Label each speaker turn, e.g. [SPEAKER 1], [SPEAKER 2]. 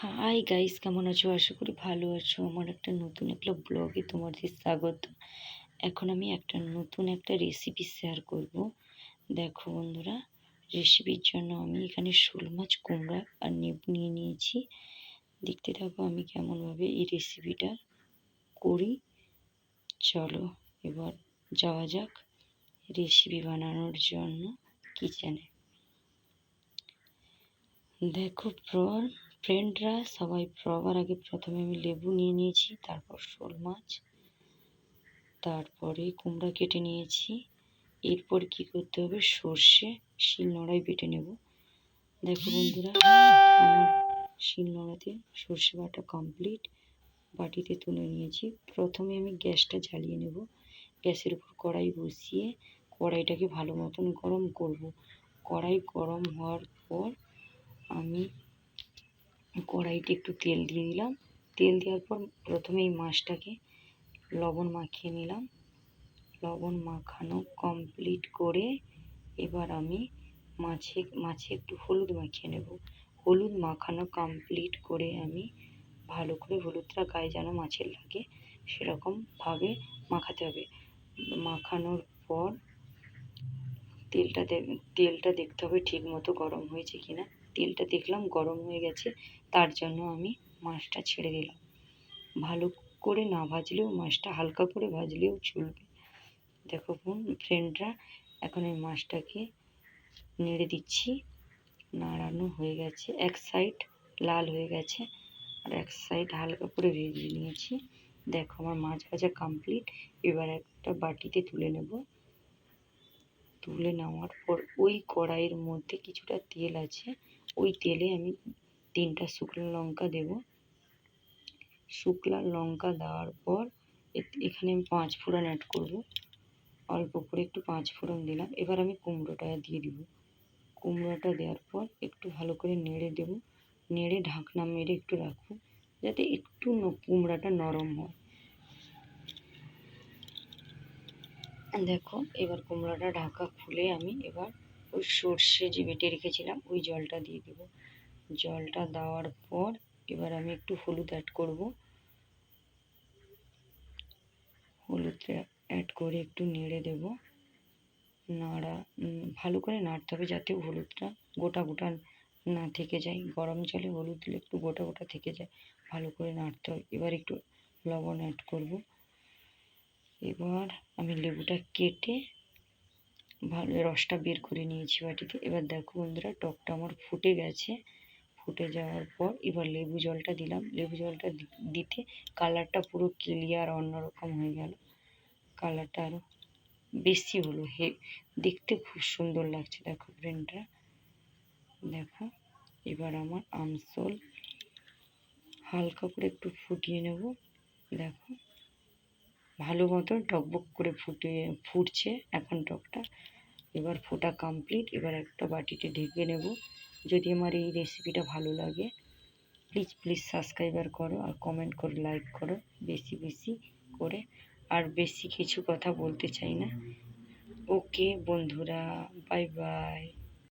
[SPEAKER 1] Hi guys কেমন আছো? আশা করি ভালো আছো। আমার একটা নতুন একটা ব্লগে তোমাদের স্বাগত। এখন আমি একটা নতুন একটা রেসিপি শেয়ার করব। দেখো বন্ধুরা রেসিপির জন্য আমি এখানে শোল মাছ, কুমড়া আর নেবু নিয়ে নিয়েছি। দেখতে থাকো আমি কেমনভাবে এই রেসিপিটা করি। চলো এবার যাওয়া যাক রেসিপি বানানোর জন্য কিচেনে দেখো প্রন ফ্রেন্ডরা সবাই প্রবার আগে প্রথমে আমি লেবু নিয়ে নিয়েছি, তারপর শোল মাছ, তারপরে কুমড়া কেটে নিয়েছি। এরপর কি করতে হবে? সর্ষে, শিল নোড়াই বেটে নেব। দেখো বন্ধুরা, আমার শিল সর্ষে বাটা কমপ্লিট বাটিতে তুলে নিয়েছি। প্রথমে আমি গ্যাসটা জ্বালিয়ে নেব। গ্যাসের উপর কড়াই বসিয়ে কড়াইটাকে ভালো মতন গরম করব। কড়াই গরম হওয়ার পর আমি কড়াইতে একটু তেল দিয়ে দিলাম তেল দেওয়ার পর প্রথমে এই মাছটাকে লবণ মাখিয়ে নিলাম। লবণ মাখানো কমপ্লিট করে এবার আমি মাছে মাছে একটু হলুদ মাখিয়ে নেব। হলুদ মাখানো কমপ্লিট করে আমি ভালো করে হলুদটা গায়ে যেন মাছের লাগে সেরকমভাবে মাখাতে হবে। মাখানোর পর তেলটা তেলটা দেখতে হবে ঠিক মতো গরম হয়েছে কিনা। তেলটা দেখলাম, গরম হয়ে গেছে, তার জন্য আমি মাছটা ছেড়ে দিলাম। ভালো করে না ভাজলেও, মাছটা হালকা করে ভাজলেও চলবে। দেখো ফ্রেন্ডরা এখন এই মাছটাকে নেড়ে দিচ্ছি। নাড়ানো হয়ে গেছে, এক সাইড লাল হয়ে গেছে আর এক সাইড হালকা করে ভেজে নিয়েছি। দেখো আমার মাছ ভাজা কমপ্লিট এবার একটা বাটিতে তুলে নেব। তুলে নেওয়ার পর ওই কড়াইয়ের মধ্যে কিছুটা তেল আছে। ওই তেলে আমি তিনটা শুকনো লঙ্কা দেব। শুকনো লঙ্কা দেওয়ার পর এখানে আমি পাঁচ ফোড়ন অ্যাড করব। অল্প করে একটু পাঁচ ফোড়ন দিলাম। এবার আমি কুমড়োটা দিয়ে দিব। কুমড়োটা দেওয়ার পর একটু ভালো করে নেড়ে দেব। নেড়ে ঢাকনা মেরে একটু রাখব, যাতে একটু কুমড়াটা নরম হয়। দেখো, এবার কুমড়োটা ঢাকা খুলে আমি এবার ওই সর্ষে যে বেটে রেখেছিলাম, ওই জলটা দিয়ে দেবো। জলটা দেওয়ার পর এবার আমি একটু হলুদ অ্যাড করব। হলুদ অ্যাড করে একটু নেড়ে দেব। নাড়া ভালো করে নাড়তে হবে যাতে হলুদটা গোটা গোটা না থেকে যায়। গরম জলে হলুদ দিলে একটু গোটা গোটা থেকে যায়। ভালো করে নাড়তে হবে। এবার একটু লবণ অ্যাড করব। এবার আমি লেবুটা কেটে ভালো রসটা বের করে নিয়েছি বাটিতে। এবার দেখো বন্ধুরা, টকটা আমার ফুটে গেছে। ফুটে যাওয়ার পর এবার লেবু জলটা দিলাম। লেবু জলটা দিতে কালারটা পুরো ক্লিয়ার অন্যরকম হয়ে গেল। কালারটা আরও বেশি হলো। হে, দেখতে খুব সুন্দর লাগছে। দেখো ফ্রেন্ডরা দেখো, এবার আমার আমসল হালকা করে একটু ফুটিয়ে নেব। দেখো। ভালো মতো টকবক করে ফুটে, ফুটছে এখন টকটা। এবার ফোটা কমপ্লিট এবার একটা বাটিতে ঢেকে নেব। যদি আমার এই রেসিপিটা ভালো লাগে প্লিজ প্লিজ সাবস্ক্রাইবার করো আর কমেন্ট করে লাইক করো। বেশি বেশি করে। আর বেশি কিছু কথা বলতে চাই না। ওকে বন্ধুরা বাই বাই